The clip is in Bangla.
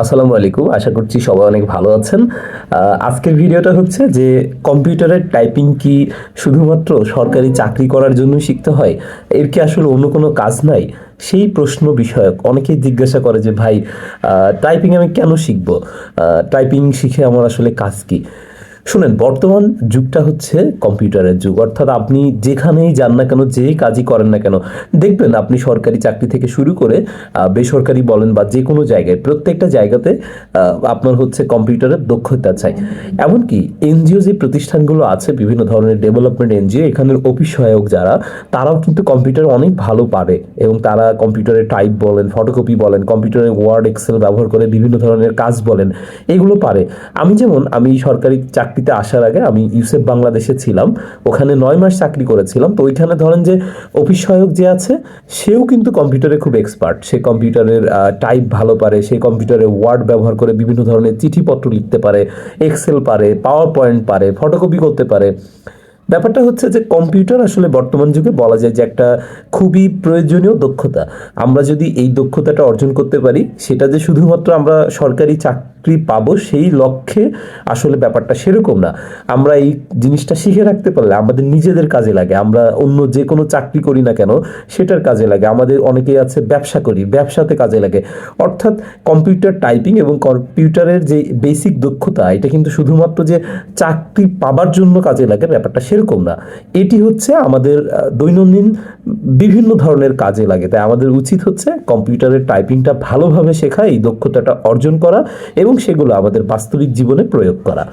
আসসালামু আলাইকুম। আশা করছি সবাই অনেক ভালো আছেন। আজকের ভিডিওটা হচ্ছে যে কম্পিউটারের টাইপিং কি শুধুমাত্র সরকারি চাকরি করার জন্য শিখতে হয়? এর কি আসলে অন্য কোনো কাজ নাই? সেই প্রশ্ন বিষয়ক অনেকেই জিজ্ঞাসা করে যে, ভাই টাইপিং আমি কেন শিখব? টাইপিং শিখে আমার আসলে কাজ কি? শুনেন, বর্তমান যুগটা হচ্ছে কম্পিউটারের যুগ। অর্থাৎ আপনি যেখানেই যান না কেন যেই কাজই করেন না কেন, দেখবেন আপনি সরকারি চাকরি থেকে শুরু করে বেসরকারি বলেন বা যে কোনো জায়গায়, প্রত্যেকটা জায়গাতে আপনার হচ্ছে কম্পিউটারের দক্ষতা চাই। এমনকি এনজিও যে প্রতিষ্ঠানগুলো আছে, বিভিন্ন ধরনের ডেভেলপমেন্ট এনজিও, এখানের অফিস সহায়ক যারা, তারাও কিন্তু কম্পিউটার অনেক ভালো পারে এবং তারা কম্পিউটারে টাইপ বলেন, ফটোকপি বলেন, কম্পিউটারে ওয়ার্ড, এক্সেল ব্যবহার করে বিভিন্ন ধরনের কাজ বলেন, এগুলো পারে। আমি যেমন, আমি সরকারি চাকরিতে আসার আগে আমি ইউসেফ বাংলাদেশে ছিলাম, ওখানে নয় মাস চাকরি করেছিলাম। তো ওইখানে ধরেন যে অফিস সহায়ক যে আছে, সেও কিন্তু কম্পিউটারে খুব এক্সপার্ট সে কম্পিউটারের টাইপ ভালো পারে, সে কম্পিউটারে ওয়ার্ড ব্যবহার করে বিভিন্ন ধরনের চিঠিপত্র লিখতে পারে এক্সেল পারে পাওয়ার পয়েন্ট পারে ফটোকপি করতে পারে। ব্যাপারটা হচ্ছে যে কম্পিউটার আসলে বর্তমান যুগে বলা যায় যে একটা খুবই প্রয়োজনীয় দক্ষতা। আমরা যদি এই দক্ষতাটা অর্জন করতে পারি, সেটা যে শুধুমাত্র আমরা সরকারি চাকরি পাবো সেই লক্ষ্যে আসলে ব্যাপারটা সেরকম না। আমরা এই জিনিসটা শিখে রাখতে পারলে আমাদের নিজেদের কাজে লাগে। আমরা অন্য যে কোনো চাকরি করি না কেন, সেটার কাজে লাগে। আমাদের অনেকেই আছে ব্যবসা করি, ব্যবসাতে কাজে লাগে। অর্থাৎ কম্পিউটার টাইপিং এবং কম্পিউটারের যে বেসিক দক্ষতা, এটা কিন্তু শুধুমাত্র যে চাকরি পাবার জন্য কাজে লাগে ব্যাপারটা সেরকম না। এটি হচ্ছে আমাদের দৈনন্দিন বিভিন্ন ধরনের কাজে লাগে। তাই আমাদের উচিত হচ্ছে কম্পিউটারের টাইপিংটা ভালোভাবে শেখা, এই দক্ষতাটা অর্জন করা এবং সেগুলো আমাদের বাস্তবিক জীবনে প্রয়োগ করা।